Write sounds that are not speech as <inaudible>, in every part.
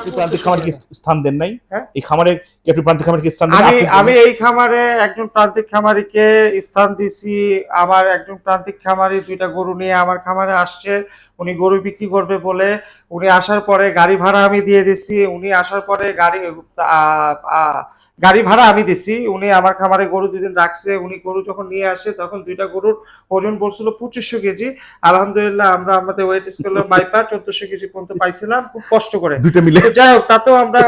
আপনি প্রান্তিক খামারে কি স্থান দেন নাই? হ্যাঁ? এই খামারে কি আপনি প্রান্তিক খামারে কি স্থান দেন? আমি আমি এই খামারে একজন প্রান্তিক খামারিকে স্থান দিছি। আমার একজন প্রান্তিক খামারি দুইটা গরু নিয়ে আমার খামারে আসছে। উনি গরু বিক্রি করবে বলে উনি আসার পরে গাড়ি ভাড়া আমি দিয়ে দিছি। উনি আসার পরে গাড়ি গাড়ি ভাড়া আমি দিছি। উনি আমার খামারে গরু দুদিন রাখছে উনি গরু যখন নিয়ে আসে তখন দুইটা গরুর ওজন বলছিল পঁচিশশো কেজি। আলহামদুলিল্লাহ আমরা আমাদের ওয়েট স্কেলের মাইপা চোদ্দশো কেজি পর্যন্ত পাইছিলাম খুব কষ্ট করে। দুইটা মিলে। যাই হোক তাতেও আমরা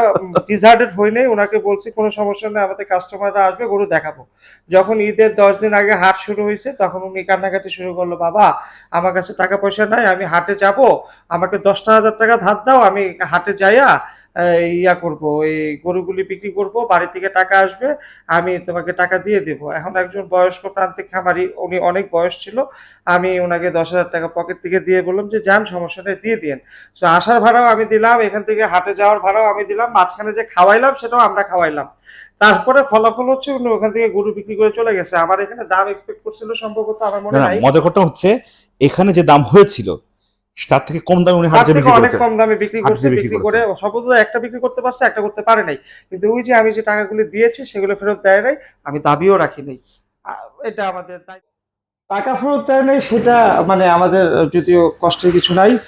ডিসার্টেড হই নাই। ওনাকে বলছি কোনো সমস্যা নেই আমাদের কাস্টমাররা আসবে গরু দেখাবো। যখন ঈদের দশ দিন আগে হাট শুরু হয়েছে তখন উনি কান্নাকাটি শুরু করল বাবা আমার কাছে টাকা পয়সা নাই আমি হাটে যাব। আমাকে দশটা হাজার টাকা ধার দাও আমি হাটে যাইয়া ইয়া করব এই গরুগুলি বিক্রি করব বাড়ি থেকে টাকা আসবে আমি তোমাকে টাকা দিয়ে দেব। এখন একজন বয়স্ক প্রান্তিক খামারি উনি অনেক বয়স ছিল আমি ওনাকে দশ হাজার টাকা পকেট থেকে দিয়ে বললাম যে যান সমস্যা নেই দিয়ে দিন তো আসার ভাড়াও আমি দিলাম এখান থেকে হাটে যাওয়ার ভাড়াও আমি দিলাম মাঝখানে যে খাওয়াইলাম সেটাও আমরা খাওয়াইলাম। তারপরে ফলাফল হচ্ছে উনি ওখান থেকে গরু বিক্রি করে চলে গেছে। আমার এখানে দাম এক্সপেক্ট করছিল সম্ভবত আমার মনে হয় মজার কথা হচ্ছে এখানে যে দাম হয়েছিল তার থেকে কম দামে উনি হাটে বিক্রি অনেক কম দামে বিক্রি করছে বিক্রি করে। সম্ভবত একটা বিক্রি করতে পারছে একটা করতে পারে নাই। কিন্তু ওই যে আমি যে টাকাগুলি দিয়েছি সেগুলো ফেরত দেয় নাই আমি দাবিও রাখি নাই। এটা আমাদের। টাকা ফেরত দেয় নাই সেটা মানে আমাদের যদিও কষ্টের কিছু নাই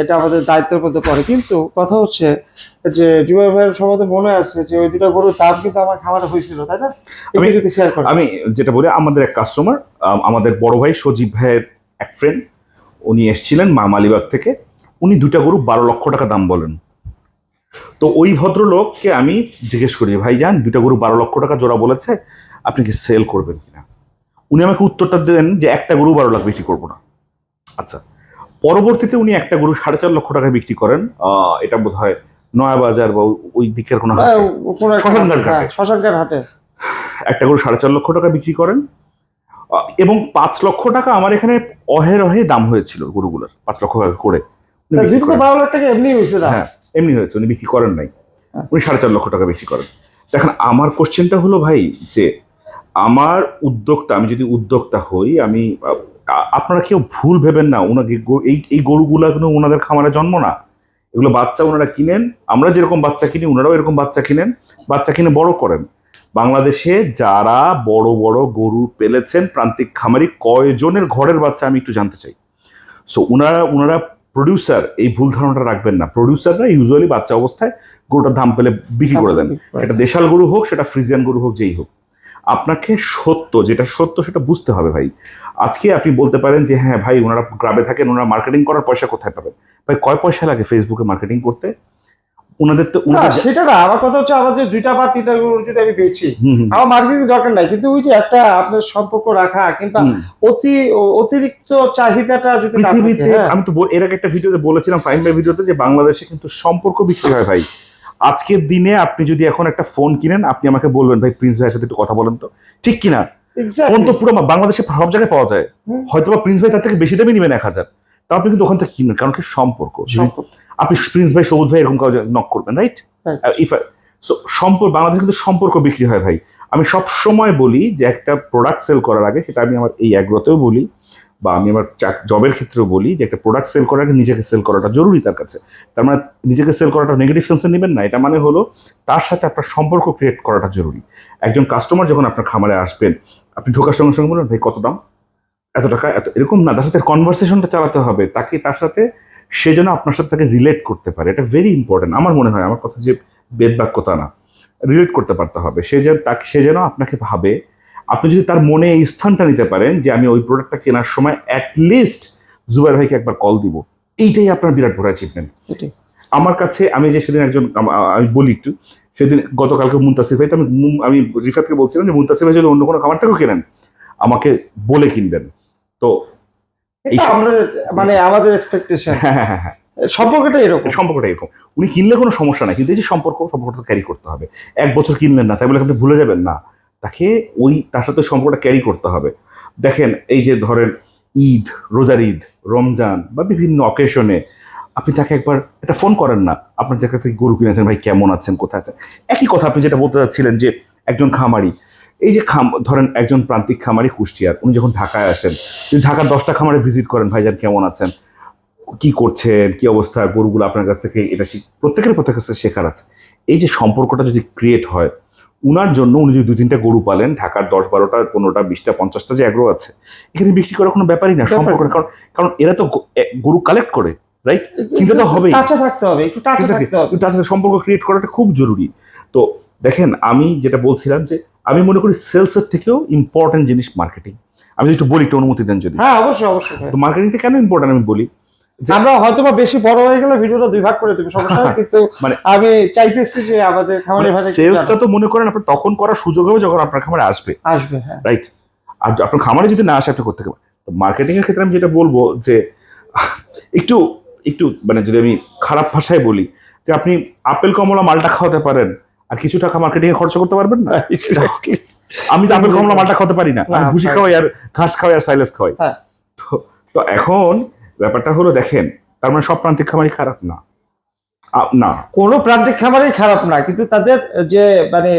এটা আমাদের দায়িত্বের মধ্যে পড়ে। কিন্তু কথা হচ্ছে যে জুবাই ভাইয়ের সম্বন্ধে মনে আছে যে ওই দুটো গরুর দাম কিন্তু আমার খামারে হয়েছিল তাই না? আমি- যদি শেয়ার করি আমি যেটা বলি আমাদের এক কাস্টমার আমাদের বড় ভাই সজীব ভাইয়ের এক ফ্রেন্ড উনি এসেছিলেন মা মালিবাগ থেকে। উনি দুটা গরু বারো লক্ষ টাকা দাম বলেন। তো ওই ভদ্রলোককে আমি জিজ্ঞেস করি ভাই যান দুটা গরু বারো লক্ষ টাকা জোড়া বলেছে আপনি কি সেল করবেন কিনা? উনি আমাকে উত্তরটা দেন যে একটা গরু বারো লাখ বিক্রি করব না। আচ্ছা পরবর্তীতে উনি একটা গরু সাড়ে চার লক্ষ টাকায় বিক্রি করেন। আহ, এটা বোধ হয় নয়া বাজার বা ওই- দিকের কোনো হাটে। হ্যাঁ, শ্মশানঘাট। হ্যাঁ, হাটে। একটা গরু সাড়ে চার লক্ষ টাকা বিক্রি করেন। এবং পাঁচ লক্ষ টাকা আমার এখানে অহের অহে দাম হয়েছিল গরুগুলোর পাঁচ লক্ষ টাকা করে। বারো লাখ টাকা এমনি হয়েছে হ্যাঁ এমনি হয়েছে উনি বিক্রি করেন নাই। হ্যাঁ। উনি সাড়ে চার লক্ষ টাকা বিক্রি করেন। দেখেন আমার কোশ্চেনটা হলো ভাই যে আমার উদ্যোক্তা আমি যদি উদ্যোক্তা হই আমি আপনারা কেউ ভুল ভেবেন না ওনাকে এই এই গরুগুলা কিন্তু ওনাদের খামারে জন্ম না। এগুলো বাচ্চা ওনারা কিনেন আমরা যেরকম বাচ্চা কিনি ওনারাও এরকম বাচ্চা কিনেন বাচ্চা কিনে বড় করেন। বাংলাদেশে যারা বড় বড় গরু পেলেছেন প্রান্তিক খামারি কয়জনের ঘরের বাচ্চা আমি একটু জানতে চাই? সো ওনারা ওনারা প্রডিউসার এই ভুল ধারণাটা রাখবেন না। প্রডিউসাররা ইউজুয়ালি বাচ্চা অবস্থায় গরুটার দাম পেলে বিক্রি করে দেন। সেটা দেশাল গরু হোক সেটা ফ্রিজিয়ান গরু হোক যেই হোক। আপনাকে সত্য যেটা সত্য সেটা বুঝতে হবে ভাই। আজকে আপনি বলতে পারেন যে হ্যাঁ ভাই ওনারা গ্রামে থাকেন ওনারা মার্কেটিং করার পয়সা কোথায় পাবেন? ভাই কয় পয়সা লাগে ফেসবুকে মার্কেটিং করতে? ওনাদের তো সেটা না আমার কথা হচ্ছে আমাদের দুইটা বা তিনটা গরু যদি আমি হুম, আমার মার্কেটিং দরকার নাই কিন্তু ওই যে একটা আপনার সম্পর্ক রাখা কিংবা অতি অতিরিক্ত চাহিদাটা যদি পৃথিবীতে হ্যাঁ। আমি তো এর আগে একটা ভিডিওতে বলেছিলাম ফাইন ভিডিওতে যে বাংলাদেশে কিন্তু সম্পর্ক বিক্রি হয় ভাই। আজকের দিনে আপনি যদি এখন একটা ফোন কিনেন আপনি আমাকে বলবেন ভাই প্রিন্স ভাইয়ের সাথে একটু কথা বলেন তো। ঠিক কিনা. ফোন তো পুরো বাংলাদেশে সব জায়গায় পাওয়া যায়। হয়তো বা প্রিন্স ভাই তার থেকে বেশি দামে নেবেন এক হাজার। তা আপনি কিন্তু ওখান থেকে কিনবেন কারণ কি সম্পর্ক। আপনি প্রিন্স ভাই সবুজ ভাই এরকম কাউকে নক করবেন রাইট. ইফ সো সম্পর্ক বাংলাদেশে কিন্তু সম্পর্ক বিক্রি হয় ভাই। আমি সব সময় বলি যে একটা প্রোডাক্ট সেল করার আগে সেটা আমি আমার এই অ্যাগ্রোতেও বলি বা আমি আমার জবের ক্ষেত্রেও বলি যে একটা প্রোডাক্ট সেল করার আগে নিজেকে সেল করাটা জরুরি তার কাছে। তার মানে নিজেকে সেল করাটা নেগেটিভ সেন্সে নেবেন না এটা মানে হলো তার সাথে আপনার সম্পর্ক ক্রিয়েট করাটা জরুরি। একজন কাস্টমার যখন আপনার খামারে আসবেন আপনি ঢোকার সঙ্গে সঙ্গে বলুন ভাই কত দাম? এত টাকা এত এরকম না তার সাথে কনভারসেশনটা চালাতে হবে তাকে তার সাথে সে যেন আপনার সাথে তাকে রিলেট করতে পারে। এটা ভেরি ইম্পর্টেন্ট আমার মনে হয় আমার কথা যে বেদ বাক্যতা না। রিলেট করতে পারতে হবে। সে যেন তাকে সে যেন আপনাকে ভাবে। আপনি যদি তার মনে এই স্থানটা নিতে পারেন যে আমি ওই প্রোডাক্টটা কেনার সময় অ্যাটলিস্ট জুবাইর ভাইকে একবার কল দিব। এইটাই আপনার বিরাট বড় অ্যাচিভমেন্ট। আমার কাছে আমি যে সেদিন একজন আমি বলি একটু সেদিন গতকালকে মুন্তাসির ভাই তো আমি আমি রিফাতকে বলছিলাম যে মুন্তাসির ভাই যদি অন্য কোনো খাবার থেকেও কেনেন আমাকে বলে কিনবেন। তো এই- আমরা মানে আমাদের এক্সপেকটেশন হ্যাঁ হ্যাঁ হ্যাঁ সম্পর্কটা এরকম। সম্পর্কটা এরকম। উনি কিনলে কোনো সমস্যা নাই কিন্তু এই যে সম্পর্ক সম্পর্কটা ক্যারি করতে হবে। এক বছর কিনলেন না তাই বলে আপনি ভুলে যাবেন না। তাকে ওই তার সাথে সম্পর্কটা ক্যারি করতে হবে। দেখেন এই যে ধরেন ঈদ রোজার ঈদ রমজান বা বিভিন্ন অকেশনে আপনি তাকে একবার একটা ফোন করেন না আপনার যে কাছ থেকে গরু কিনেছেন ভাই কেমন আছেন কোথায় আছেন? একই কথা আপনি যেটা বলতে চাচ্ছিলেন যে একজন খামারি এই যে খাম ধরেন একজন প্রান্তিক খামারি কুষ্টিয়ার উনি যখন ঢাকায় আসেন তিনি ঢাকার দশটা খামারে ভিজিট করেন ভাইজান কেমন আছেন? কি করছেন? কি অবস্থা? গরুগুলো আপনার কাছ থেকে এটা শিখ- প্রত্যেকের প্রত্যেকের কাছে শেখার আছে। এই যে সম্পর্কটা যদি ক্রিয়েট হয় উনার জন্য উনি যদি দু তিনটা গরু পালেন ঢাকার দশ বারোটা পনেরোটা বিশটা পঞ্চাশটা যে অ্যাগ্রো আছে এখানে বিক্রি করার কোনো ব্যাপারই না সম্পর্ক কারণ কারণ এরা তো গরু কালেক্ট করে রাইট কিন্তু তো হবেই। টাচে থাকতে হবে একটু টাচে থাকতে হবে। সম্পর্ক ক্রিয়েট করাটা খুব জরুরি। তো দেখেন আমি যেটা বলছিলাম যে আমি মনে করি সেলসের থেকেও ইম্পর্টেন্ট জিনিস মার্কেটিং আমি যদি একটু বলি একটু অনুমতি দেন যদি। হ্যাঁ অবশ্যই অবশ্যই। তো মার্কেটিংটা কেন ইম্পর্টেন্ট আমি বলি? আমরা হয়তো বা বেশি বড় হয়ে গেলে ভিডিওটা দুই ভাগ করে দেবো সমস্যা <laughs> কিন্তু মানে- আমি চাইতেছি যে আমাদের খামারে ভাই সেলসটা তো মনে করেন আপনার তখন করার সুযোগ হবে যখন আপনার খামারে আসবে। আসবে হ্যাঁ। রাইট আর আপনার খামারে যদি না আসে আপনি করতে পারেন তো মার্কেটিং এর ক্ষেত্রে আমি যেটা বলব যে <laughs> একটু একটু মানে যদি আমি খারাপ ভাষায় বলি যে আপনি আপেল কমলা মালটা খাওয়াতে পারেন। আর কিছু টাকা মার্কেটিং এ খরচ করতে পারবেন না? Exactly. আমি তো আপেল কমলা মালটা খাওয়াতে পারি না। আমি ভুসি পারি। খাওয়াই আর ঘাস খাওয়াই আর সাইলেস খাওয়াই। হ্যাঁ। তো তো এখন ব্যাপারটা হলো দেখেন তার মানে সব প্রান্তিক খামারই খারাপ না। না। কোনো প্রান্তিক খামারই খারাপ না কিন্তু তাদের যে মানে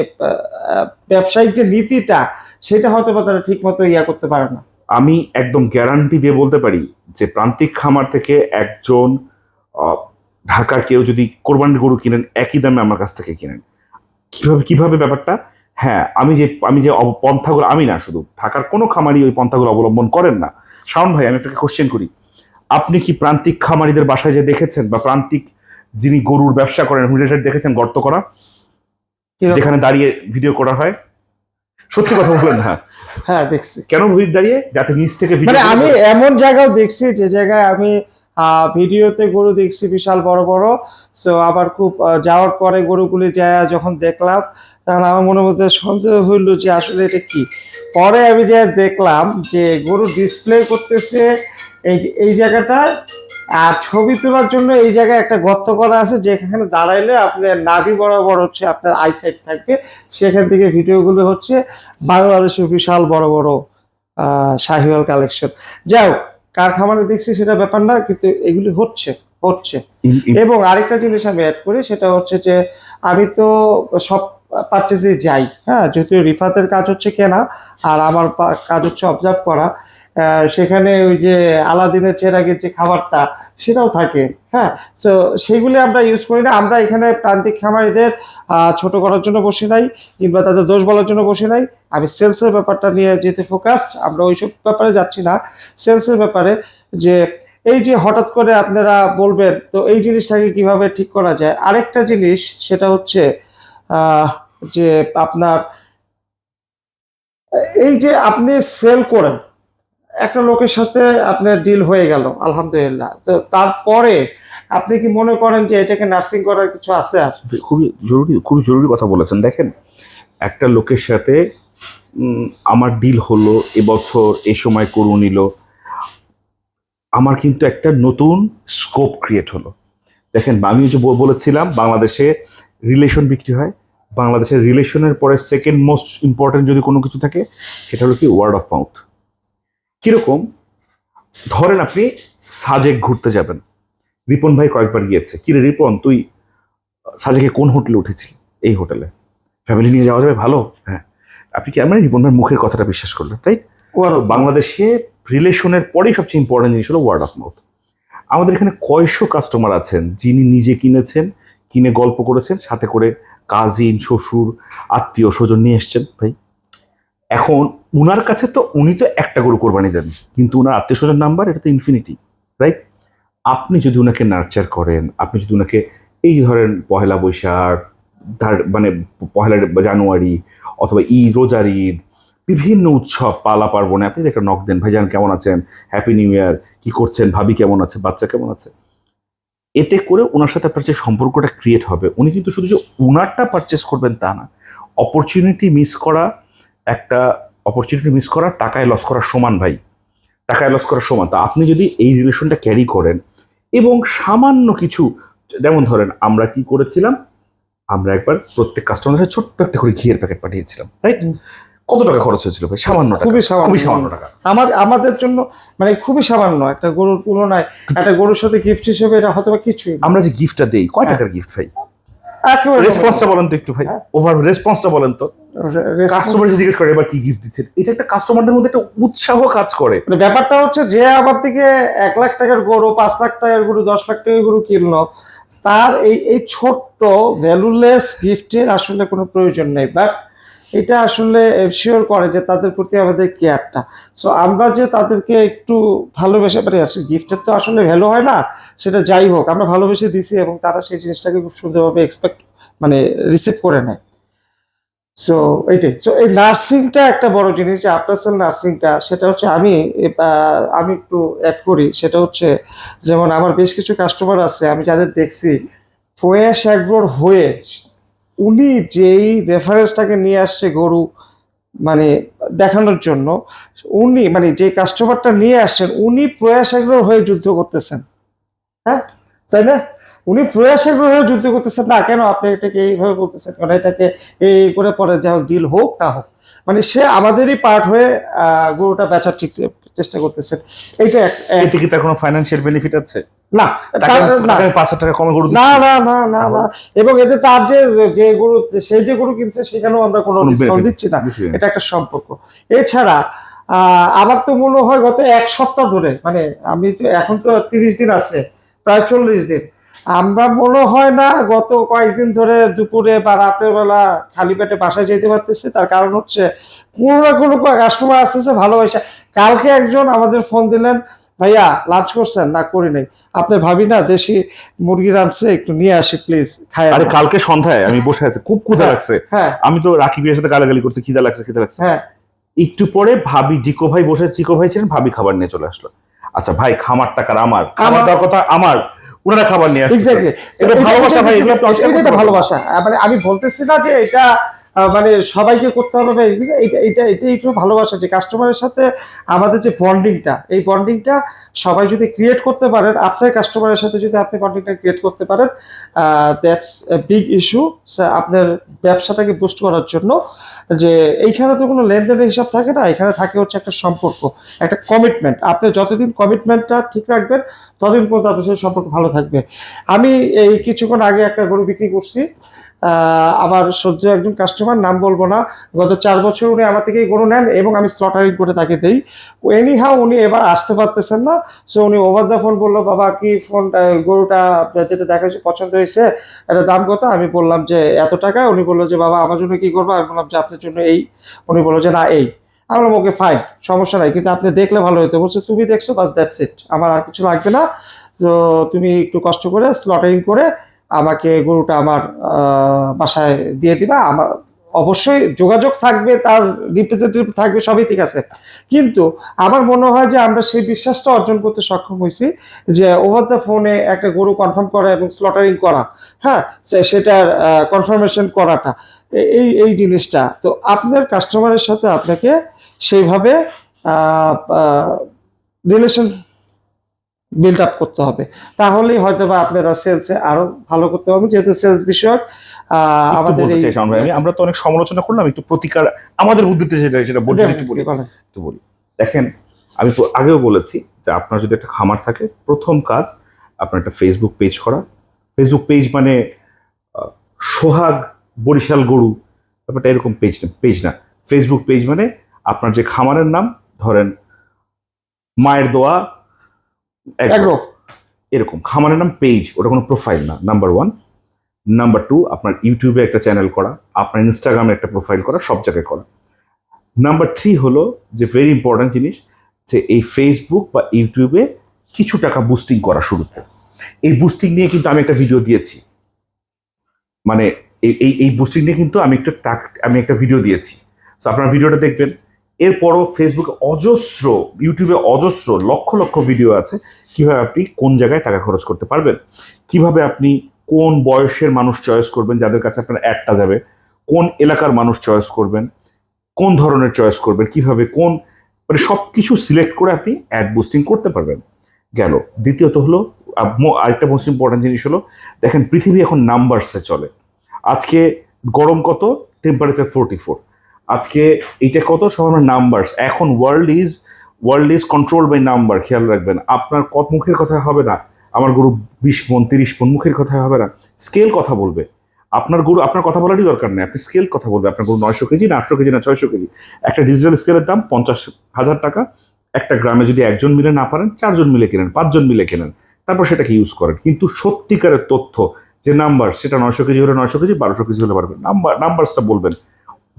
ব্যবসায়িক যে নীতিটা সেটা হয়তো বা তারা ঠিক মতো ইয়া করতে পারে না। আমি একদম গ্যারান্টি দিয়ে বলতে পারি যে প্রান্তিক খামার থেকে একজন ঢাকার কেউ যদি কোরবানির গরু কিনেন একই দামে আমার কাছ থেকে কিনেন। কীভাবে কীভাবে ব্যাপারটা? হ্যাঁ আমি যে আমি যে পন্থাগুলো আমি না শুধু ঢাকার কোনো খামারি ওই পন্থাগুলো অবলম্বন করেন না। শাওন ভাই আমি আপনাকে কোশ্চেন করি। আপনি কি প্রান্তিক খামারিদের বাসায় যে দেখেছেন বা প্রান্তিক যিনি গরুর ব্যবসা করেন দেখেছেন গর্ত করা? যেখানে দাঁড়িয়ে ভিডিও করা হয়? সত্যি কথা বলেন হ্যাঁ হ্যাঁ দেখছি। কেন ভিড় দাঁড়িয়ে? যাতে নিচ থেকে মানে আমি এমন জায়গাও দেখছি যে জায়গায় আমি ভিডিওতে গরু দেখছি বিশাল বড় বড়। সো আবার খুব যাওয়ার পরে গরুগুলি যায়, যখন দেখলাম, তখন আমার মনে মধ্যে সন্দেহ হইল যে আসলে এটা কি। পরে আমি যে দেখলাম যে গরু ডিসপ্লে করতেছে এই এই জায়গাটায় আর ছবি তোলার জন্য এই জায়গায় একটা গর্ত করা আছে, যেখানে দাঁড়াইলে আপনার নাভি বরাবর হচ্ছে আপনার আইসাইট থাকবে। সেখান থেকে ভিডিওগুলো হচ্ছে বাংলাদেশের বিশাল বড় বড় শাহিওয়াল কালেকশন যাই হোক কার খামারে দেখছি সেটা ব্যাপার না কিন্তু এগুলি হচ্ছে হচ্ছে। এবং আরেকটা জিনিস আমি অ্যাড করি সেটা হচ্ছে যে আমি তো সব পারচেজে যাই হ্যাঁ? যেহেতু রিফাতের কাজ হচ্ছে কেনা আর আমার কাজ হচ্ছে অবজার্ভ করা সেখানে ওই যে আলাদিনের চেরাগের যে খাবারটা, সেটাও থাকে হ্যাঁ? তো সেগুলি আমরা ইউজ করি না। আমরা এখানে প্রান্তিক খামারিদের ছোট করার জন্য বসে নাই, কিংবা তাদের দোষ বলার জন্য বসে নাই। আমি সেলসের ব্যাপারটা নিয়ে যেতে ফোকাসড আমরা ওইসব ব্যাপারে যাচ্ছি না। সেলসের ব্যাপারে যে এই যে হঠাৎ করে আপনারা বলবেন, তো এই জিনিসটাকে কীভাবে ঠিক করা যায়? আরেকটা জিনিস, সেটা হচ্ছে যে আপনার, এই যে আপনি সেল করেন একটা লোকের সাথে আপনার ডিল হয়ে গেল, আলহামদুলিল্লাহ। তো তারপরে আপনি কি মনে করেন যে এটাকে নার্সিং করার কিছু আছে আর? খুবই জরুরি খুবই জরুরি কথা বলেছেন। দেখেন, একটা লোকের সাথে আমার ডিল হলো, এবছর এ সময় করু নিল। আমার কিন্তু একটা নতুন স্কোপ ক্রিয়েট হলো। দেখেন, আমি যে বলেছিলাম, বাংলাদেশে রিলেশন বিক্রি হয়। বাংলাদেশের রিলেশনের পরে সেকেন্ড মোস্ট ইম্পর্টেন্ট যদি কোনো কিছু থাকে, সেটা হলো কি ওয়ার্ড অফ মাউথ কীরকম? ধরেন আপনি সাজেক ঘুরতে যাবেন। রিপন ভাই কয়েকবার গিয়েছে। কিরে রিপন তুই সাজেকে কোন হোটেলে উঠেছিলি? এই হোটেলে। ফ্যামিলি নিয়ে যাওয়া যাবে? ভালো? হ্যাঁ। আপনি কি আমার রিপন ভাইয়ের মুখের কথাটা বিশ্বাস করলেন? রাইট বাংলাদেশে রিলেশনের পরেই সবচেয়ে ইম্পর্টেন্ট জিনিস হলো ওয়ার্ড অফ মাউথ আমাদের এখানে কয়শো কাস্টমার আছেন যিনি নিজে কিনেছেন কিনে গল্প করেছেন সাথে করে কাজিন শ্বশুর আত্মীয় স্বজন নিয়ে এসছেন ভাই। এখন উনার কাছে তো উনি তো একটা গরু কোরবানি দেন, কিন্তু উনার আত্মীয় স্বজন নাম্বার এটা তো ইনফিনিটি রাইট আপনি যদি ওনাকে নার্চার করেন, আপনি যদি ওনাকে এই ধরেন পহেলা বৈশাখ, তার মানে পহেলা জানুয়ারি অথবা ঈদ, রোজার ঈদ, বিভিন্ন উৎসব, পালা পার্বণে আপনি একটা নক দেন, ভাইজান কেমন আছেন? হ্যাপি নিউ ইয়ার কি করছেন? ভাবি কেমন আছে? বাচ্চা কেমন আছে? এতে করে ওনার সাথে আপনার যে সম্পর্কটা ক্রিয়েট হবে, উনি কিন্তু শুধু যে ওনারটা পারচেস করবেন তা না অপরচুনিটি মিস করা একটা অপরচুনিটি মিস করা টাকায় লস করার সমান ভাই। টাকায় লস করার সমান। তা আপনি যদি এই রিলেশনটা ক্যারি করেন এবং সামান্য কিছু যেমন ধরেন আমরা কি করেছিলাম আমরা একবার প্রত্যেক কাস্টমারের ছোট্ট একটা করে ঘিয়ের প্যাকেট পাঠিয়েছিলাম রাইট কত টাকা খরচ হয়েছিল ভাই? সামান্য টাকা। খুবই সামান্য। খুবই সামান্য টাকা। আমার আমাদের জন্য মানে খুবই সামান্য। একটা গরুর তুলনায় একটা গরুর সাথে গিফট হিসেবে এটা হয়তো বা কিছুই আমরা যে গিফটটা দেই কয় টাকার গিফট ভাই? রেসপন্সটা বলেন। তো একটু ভাই। হ্যাঁ। ওভার রেসপন্সটা বলেন তো। কাস্টমার জিজ্ঞেস করে এবার কি গিফট দিচ্ছেন? এটা একটা কাস্টমারদের মধ্যে একটা উৎসাহ কাজ করে। মানে ব্যাপারটা হচ্ছে যে আমার থেকে এক লাখ টাকার গরু পাঁচ লাখ টাকার গরু দশ লাখ টাকার গরু কিনলো তার এই এই ছোট্ট ভ্যালুলেস গিফটের আসলে কোনো প্রয়োজন নেই। বাট এটা আসলে শিওর করে যে তাদের প্রতি আমাদের কেয়ারটা সো আমরা যে তাদেরকে একটু ভালোবেসে পারি আসলে গিফটের তো আসলে ভ্যালু হয় না সেটা যাই হোক আমরা ভালোবেসে দিছি এবং তারা সেই জিনিসটাকে খুব সুন্দরভাবে এক্সপেক্ট মানে রিসিভ করে নেয়। সো এইটাই সো এই নার্সিংটা একটা বড় জিনিস যে আফটার সেল নার্সিংটা সেটা হচ্ছে আমি আমি একটু অ্যাড করি। সেটা হচ্ছে যেমন আমার বেশ কিছু কাস্টমার আছে, আমি যাদের দেখছি প্রয়াস একবার হয়ে উনি যেই রেফারেন্সটাকে নিয়ে আসছে গরু মানে দেখানোর জন্য, উনি মানে যে কাস্টমারটা নিয়ে আসছেন, উনি প্রয়াস একবার হয়ে যুদ্ধ করতেছেন। হ্যাঁ? তাই না? উনি প্রয়াসের হয়ে যুদ্ধ করতেছেন। না কেন আপনি এটাকে এইভাবে করতেছেন কেন এটাকে এই করে পরে যা ডিল হোক না হোক। মানে সে আমাদেরই পার্ট হয়ে গরুটা বেচার ঠিক চেষ্টা করতেছেন। এইটা এক- এক- এতে কি তার কোনো ফাইন্যান্সিয়াল বেনিফিট আছে? না না। পাঁচ হাজার টাকা কমে গরু না না না না না। এবং এতে তার যে যে গরু সে যে গরু কিনছে সেখানেও আমরা কোনো ডিসকাউন্ট দিচ্ছি না। এটা একটা সম্পর্ক। এছাড়া আহ, আমার তো মনে হয় গত এক সপ্তাহ ধরে মানে আমি তো এখন তো তিরিশ দিন আছে প্রায় চল্লিশ দিন। আমরা মনে হয় না গত কয়েকদিন ধরে দুপুরে বা রাতের বেলা খালি পেটে বাসায় যেতে পারতেছি। তার কারণ হচ্ছে কোনো না কোনো কাস্টমার আসতেছে ভালোবাসা। কালকে একজন আমাদের ফোন দিলেন ভাইয়া লাঞ্চ করছেন? না করি নাই। আপনার ভাবি না দেশি মুরগি রাঁধছে একটু নিয়ে আসি প্লিজ খাই আরে কালকে সন্ধ্যায় আমি বসে আছি খুব ক্ষুধা লাগছে। হ্যাঁ। আমি তো রাকিবের সাথে গালাগালি করছি খিদা লাগছে খিদা লাগছে। হ্যাঁ। একটু পরে ভাবি জিকো ভাই বসে চিকো ভাই ছিলেন ভাবি খাবার নিয়ে চলে আসলো। আচ্ছা ভাই খামার টাকার আমার। খাবার আমার- দেওয়ার কথা আমার। ওনারা খাবার নিয়ে আসছে এক্স্যাক্টলি এটা ভালোবাসা ভাই এটা ভালোবাসা। মানে আমি বলতেছি না যে এটা মানে সবাইকে করতে হবে এটা এটা এটা একটু ভালোবাসা যে কাস্টমারের সাথে আমাদের যে বন্ডিংটা এই বন্ডিংটা সবাই যদি ক্রিয়েট করতে পারেন আপনার কাস্টমারের সাথে যদি আপনি বন্ডিংটা ক্রিয়েট করতে পারেন দ্যাটস বিগ ইস্যু আপনার ব্যবসাটাকে বুস্ট করার জন্য। যে এইখানে তো কোনো লেনদেনের হিসাব থাকে না, এখানে থাকে হচ্ছে একটা সম্পর্ক, একটা কমিটমেন্ট আপনি যতদিন কমিটমেন্টটা ঠিক রাখবেন, ততদিন পর্যন্ত আপনার সাথে সম্পর্ক ভালো থাকবে। আমি এই কিছুক্ষণ আগে একটা গরু বিক্রি করছি আমার সহ্য একজন কাস্টমার নাম বলব না, গত চার বছর উনি আমার থেকে এই গরু নেন এবং আমি স্লটারিং করে তাকে দেই। এনি হাও উনি এবার আসতে পারতেছেন না সো উনি ওভার দ্য ফোন বলল, বাবা, কি ফোন গরুটা যেটা দেখা পছন্দ হয়েছে এটা দাম কত? আমি বললাম যে, এত টাকা? উনি বলল যে, বাবা, আমার জন্য কি করব? আমি বললাম যে, আপনার জন্য এই। উনি বলল যে, না, এই। আমি বললাম, ওকে ফাইন সমস্যা নাই, কিন্তু আপনি দেখলে ভালো হতো। বলছে, তুমি দেখছ, বাস দ্যাটস ইট আমার আর কিছু লাগবে না। তো তুমি একটু কষ্ট করে স্লটারিং করে আমাকে গরুটা আমার বাসায় দিয়ে দিবা। আমার অবশ্যই যোগাযোগ থাকবে, তার রিপ্রেজেন্টেটিভ থাকবে, সবই ঠিক আছে। কিন্তু আমার মনে হয় যে আমরা সেই বিশ্বাসটা অর্জন করতে সক্ষম হয়েছি যে ওভার দ্য ফোনে একটা গরু কনফার্ম করা এবং স্লটারিং করা হ্যাঁ সে- সেটার কনফার্মেশন করাটা এই এই জিনিসটা। তো আপনার কাস্টমারের সাথে আপনাকে সেইভাবে রিলেশন বিল্ড আপ করতে হবে। তাহলেই হয়তো বা আপনারা সেলসে আরও ভালো করতে হবে যেহেতু সেলস বিষয়ক আমাদের আমরা তো অনেক সমালোচনা করলাম একটু প্রতিকার আমাদের বুদ্ধিতে সেটা সেটা বলতে একটু বলি। একটু বলি। দেখেন আমি তো আগেও বলেছি যে আপনার যদি একটা খামার থাকে প্রথম কাজ আপনার একটা ফেসবুক পেজ করা। ফেসবুক পেজ মানে সোহাগ বরিশাল গরু। ব্যাপারটা এরকম পেজ না পেজ না। ফেসবুক পেজ মানে আপনার যে খামারের নাম ধরেন মায়ের দোয়া এগ্রো এরকম। খামারের নাম পেজ ওটা কোনো প্রোফাইল না নাম্বার ওয়ান নাম্বার টু আপনার ইউটিউবে একটা চ্যানেল করা আপনার ইনস্টাগ্রামে একটা প্রোফাইল করা সব জায়গায় করা। নাম্বার থ্রি হলো যে ভেরি ইম্পর্ট্যান্ট জিনিস যে এই ফেসবুক বা ইউটিউবে কিছু টাকা বুস্টিং করা শুরুতে এই বুস্টিং নিয়ে কিন্তু আমি একটা ভিডিও দিয়েছি। মানে এই এই এই বুস্টিং নিয়ে কিন্তু আমি একটা টাক আমি একটা ভিডিও দিয়েছি। তো আপনার ভিডিওটা দেখবেন। এরপরও ফেসবুকে অজস্র ইউটিউবে অজস্র, লক্ষ লক্ষ ভিডিও আছে। কীভাবে আপনি কোন জায়গায় টাকা খরচ করতে পারবেন? কীভাবে আপনি কোন বয়সের মানুষ চয়েস করবেন? যাদের কাছে আপনার অ্যাডটা যাবে। কোন এলাকার মানুষ চয়েস করবেন? কোন ধরনের চয়েস করবেন? কীভাবে কোন মানে সব কিছু সিলেক্ট করে আপনি অ্যাড বুস্টিং করতে পারবেন। গেল। দ্বিতীয়ত হলো আরেকটা মোস্ট ইম্পর্টেন্ট জিনিস হলো, দেখেন পৃথিবী এখন নাম্বারসে চলে। আজকে গরম কত? টেম্পারেচার ফোরটি ফোর আজকে এইটা কত? সব আমরা নাম্বারস এখন world is world is control by number খেয়াল রাখবেন। আপনার কত মুখের কথা হবে না। আমার গরু বিশ মন, তিরিশ মন মুখের কথা হবে না। স্কেল কথা বলবে। আপনার গরু, আপনার কথা বলারই দরকার নেই। আপনি স্কেল কথা বলবেন। আপনার গরু নয়শো কেজি না আটশো কেজি না ছয়শো কেজি। একটা ডিজিটাল স্কেলের দাম পঞ্চাশ হাজার টাকা। একটা গ্রামে যদি একজন মিলে না পারেন, চারজন মিলে কেনেন, পাঁচজন মিলে কেনেন, তারপর সেটাকে ইউজ করেন। কিন্তু সত্যিকারের তথ্য যে নাম্বার সেটা নয়শো কেজি হলে নয়শো কেজি, বারোশো কেজি হলে পারবেন নাম্বার নাম্বারসটা বলবেন।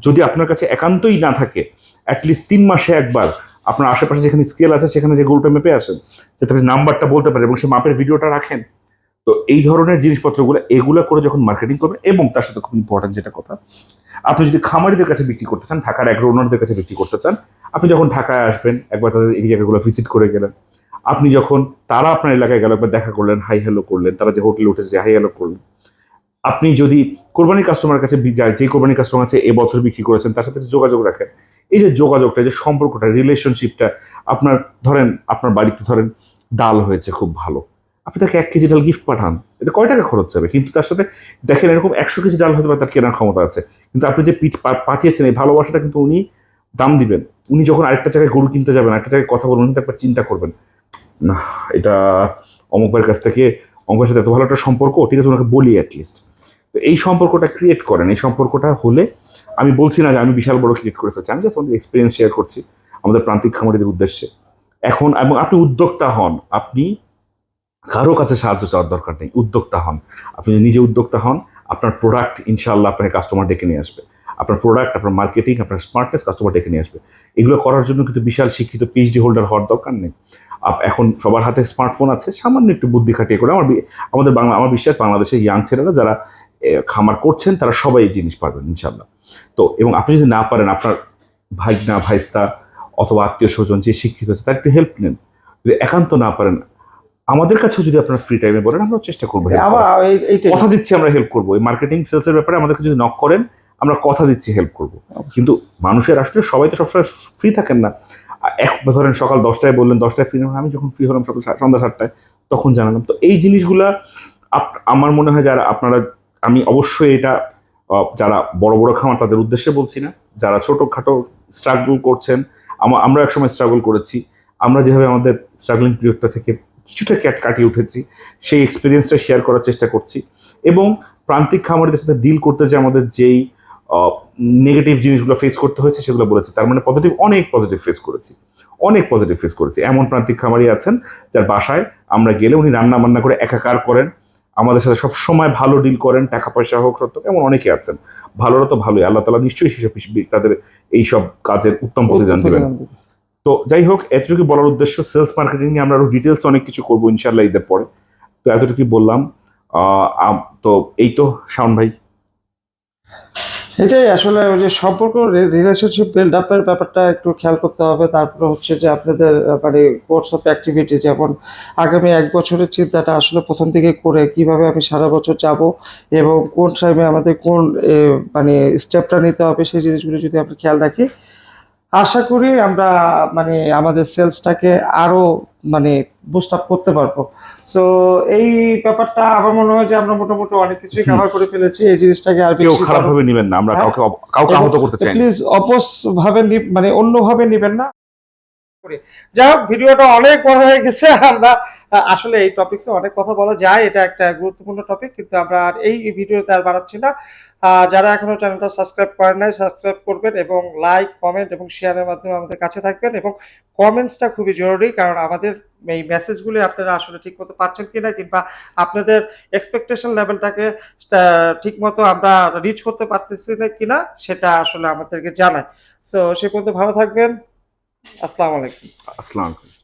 যদি আপনার কাছে একান্তই না থাকে অ্যাটলিস্ট তিন মাসে একবার আপনার আশেপাশে যেখানে স্কেল আছে, সেখানে যে গরুটা মেপে আসেন যাতে আপনি নাম্বারটা বলতে পারেন এবং সেই মাপের ভিডিওটা রাখেন, তো এই ধরনের জিনিসপত্রগুলো, এগুলো করে যখন মার্কেটিং করবেন, এবং তার সাথে খুব ইম্পর্টেন্ট যেটা কথা, আপনি যদি খামারিদের কাছে বিক্রি করতে চান, ঢাকার অ্যাগ্রো ওনারদের কাছে বিক্রি করতে চান, আপনি যখন ঢাকায় আসবেন, একবার তাদের এই জায়গাগুলো ভিজিট করে গেলেন, আপনি যখন তারা আপনার এলাকায় গেল, একবার দেখা করলেন হাই হ্যালো করলেন, তারা যে হোটেলে উঠেছে হাই হ্যালো করলেন আপনি যদি কোরবানির কাস্টমার কাছে যে কোরবানির কাস্টমার আছে এবছর বিক্রি করেছেন, তার সাথে যোগাযোগ রাখেন। এই যে যোগাযোগটা যে সম্পর্কটা রিলেশনশিপটা আপনার ধরেন, আপনার বাড়িতে ধরেন, ডাল হয়েছে খুব ভালো। আপনি তাকে এক কেজি ডাল গিফট পাঠান। এটা কয় টাকা খরচ যাবে? কিন্তু তার সাথে দেখেন, এরকম একশো কেজি ডাল হতে পারে তার কেনার ক্ষমতা আছে। কিন্তু আপনি যে পিঠ পাঠিয়েছেন, এই ভালোবাসাটা কিন্তু উনি দাম দিবেন। উনি যখন আরেকটা জায়গায় গরু কিনতে যাবেন, আরেকটা জায়গায় কথা বলবেন, উনি একবার চিন্তা করবেন, না, এটা অমুক ভাইয়ের কাছ থেকে অমুকের সাথে এত ভালো একটা সম্পর্ক, ঠিক আছে, ওনাকে বলি অ্যাটলিস্ট তো এই সম্পর্কটা ক্রিয়েট করেন। এই সম্পর্কটা হলে আমি বলছি না যে আমি বিশাল বড় ক্রিয়েট করে ফেলছি, আমি জাস্ট আমাদের এক্সপিরিয়েন্স শেয়ার করছি, আমাদের প্রান্তিক খামারিদের উদ্দেশ্যে। এখন এবং আপনি উদ্যোক্তা হন, আপনি কারও কাছে সাহায্য চাওয়ার দরকার নেই, উদ্যোক্তা হন। আপনি নিজে উদ্যোক্তা হন, আপনার প্রোডাক্ট ইনশাল্লাহ আপনাকে কাস্টমার ডেকে নিয়ে আসবে। আপনার প্রোডাক্ট আপনার মার্কেটিং আপনার স্মার্টনেস কাস্টমার ডেকে নিয়ে আসবে। এগুলো করার জন্য কিন্তু বিশাল শিক্ষিত পিএইচডি হোল্ডার হওয়ার দরকার নেই। এখন সবার হাতে স্মার্টফোন আছে, সামান্য একটু বুদ্ধি খাটিয়ে করে আমার আমাদের বাংলা, আমার বিশ্বাস বাংলাদেশের ইয়াং ছেলেরা যারা খামার করছেন তারা সবাই এই জিনিস পারবেন ইনশাল্লাহ তো এবং আপনি যদি না পারেন আপনার ভাইগনা ভাইস্তা অথবা আত্মীয় স্বজন যে শিক্ষিত আছে তার একটু হেল্প নেন। যদি একান্ত না পারেন আমাদের কাছেও যদি আপনার ফ্রি টাইমে বলেন আমরা চেষ্টা করব কথা দিচ্ছি আমরা হেল্প করব। এই মার্কেটিং সেলসের ব্যাপারে আমাদেরকে যদি নক করেন আমরা কথা দিচ্ছি হেল্প করব। কিন্তু মানুষের আসলে সবাই তো সবসময় ফ্রি থাকেন না। এক ধরেন সকাল দশটায় বললেন দশটায় ফ্রি আমি যখন ফ্রি হলাম সকাল সন্ধ্যা সাতটায় তখন জানালাম। তো এই জিনিসগুলা আপ- আমার মনে হয় যারা আপনারা আমি অবশ্যই এটা যারা বড় বড় খামার তাদের উদ্দেশ্যে বলছি না, যারা ছোটোখাটো স্ট্রাগল করছেন, আমা- আমরা একসময় স্ট্রাগল করেছি, আমরা যেভাবে আমাদের স্ট্রাগলিং পিরিয়ডটা থেকে কিছুটা ক্যাট কাটিয়ে উঠেছি, সেই এক্সপিরিয়েন্সটা শেয়ার করার চেষ্টা করছি এবং প্রান্তিক খামারিদের সাথে ডিল করতে যে আমাদের যেই নেগেটিভ জিনিসগুলো ফেস করতে হয়েছে সেগুলো বলেছে। তার মানে পজিটিভ অনেক পজিটিভ ফেস করেছি, অনেক পজিটিভ ফেস করেছি। এমন প্রান্তিক খামারি আছেন যার বাসায় আমরা গেলে উনি রান্না বান্না করে একাকার করেন আমাদের সাথে সব সময় ভালো ডিল করেন টাকা পয়সা হোক সত্য এমন অনেকে আছেন। ভালোরা তো ভালোই আল্লাহ তালা নিশ্চয়ই সেসব তাদের এই সব কাজের উত্তম প্রতিদান দেবেন। তো যাই হোক এতটুকু বলার উদ্দেশ্য সেলস মার্কেটিং নিয়ে আমরা আরও ডিটেলস অনেক কিছু করব ইনশাল্লাহ ঈদের পরে। তো এতটুকুই বললাম। আহ, তো এই তো শাওন ভাই। এটাই আসলে ওই যে সম্পর্ক রিলেশনশিপ বিল্ড আপের ব্যাপারটা একটু খেয়াল করতে হবে। তারপরে হচ্ছে যে আপনাদের মানে কোর্স অফ অ্যাক্টিভিটি যেমন আগামী এক বছরের চিন্তাটা আসলে প্রথম থেকে করে কীভাবে আমি সারা বছর যাব এবং কোন টাইমে আমাদের কোন মানে স্টেপটা নিতে হবে সেই জিনিসগুলো যদি আমরা খেয়াল রাখি। আশা করি আমরা মানে আমাদের সেলসটাকে আরও মানে বুস্ট আপ করতে পারব। সো এই ব্যাপারটা আমার মনে হয় যে আমরা মোটামুটি অনেক কিছুই। কভার করে ফেলেছি। এই জিনিসটাকে আর কেউ খারাপ ভাবে নিবেন না আমরা হ্যাঁ। কাউকে কাউকে আহত করতে চাই প্লিজ অপোজ ভাবে মানে অন্যভাবে নিবেন না। যাই হোক ভিডিওটা অনেক বড় হয়ে গেছে। আমরা আসলে এই টপিকসে অনেক কথা বলা যায় এটা একটা গুরুত্বপূর্ণ টপিক কিন্তু আমরা আর এই ভিডিওতে আর বাড়াচ্ছি না। যারা এখনও চ্যানেলটা সাবস্ক্রাইব করেন নাই সাবস্ক্রাইব করবেন এবং লাইক কমেন্ট এবং শেয়ারের মাধ্যমে আমাদের কাছে থাকবেন এবং কমেন্টসটা খুবই জরুরি কারণ আমাদের এই মেসেজগুলি আপনারা আসলে ঠিক মতো পাচ্ছেন কিনা কিংবা আপনাদের এক্সপেকটেশন লেভেলটাকে ঠিক মতো আমরা রিচ করতে পারতেছি না কিনা সেটা আসলে আমাদেরকে জানায়। সো সে পর্যন্ত ভালো থাকবেন। আসসালামু আলাইকুম। আসসালাম আলাইকুম।